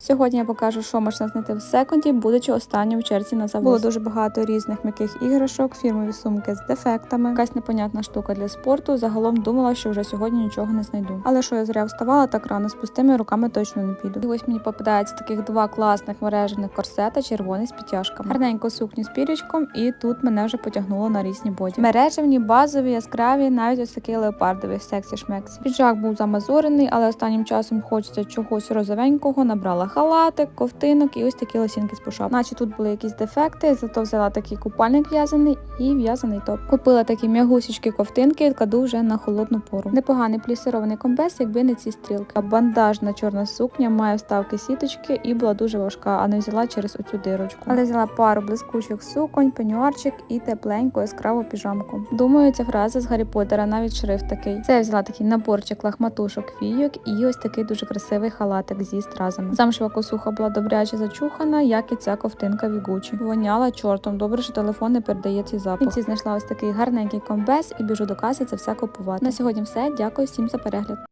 Сьогодні я покажу, що можна знайти в секонді, будучи останньою в черзі на завоз. Було дуже багато різних м'яких іграшок, фірмові сумки з дефектами, якась непонятна штука для спорту. Загалом думала, що вже сьогодні нічого не знайду. Але що я зря вставала так рано з пустими руками точно не піду. І ось мені попадається таких два класних мережених корсета, червоний з підтяжками. Гарненько сукню з пірічком, і тут мене вже потягнуло на різні боді. Мережевні, базові, яскраві, навіть ось такий леопардовий сексі шмексі. Піджак був замазурений, але останнім часом хочеться чогось розовенького. Набрала халатик, ковтинок і ось такі лосінки з пушап. Наче тут були якісь дефекти, зато взяла такий купальник в'язаний і в'язаний топ. Купила такі м'ягусічки ковтинки, кладу вже на холодну пору. Непоганий плісирований комбез, якби не ці стрілки. Бандажна чорна сукня має вставки сіточки і була дуже важка, а не взяла через оцю дирочку. Але взяла пару блискучих суконь, пенюарчик і тепленьку яскраву піжамку. Думаю, ця фраза з Гаррі Поттера, навіть шрифт такий. Це я взяла такий наборчик лахматушок фійок і ось такий дуже красивий халатик зі стразами. Замшева косуха була добряче зачухана, як і ця ковтинка Gucci. Воняла чортом. Добре, що телефон не передає цей запах. Кінці знайшла ось такий гарненький комбез і біжу до каси це все купувати. На сьогодні все. Дякую всім за перегляд.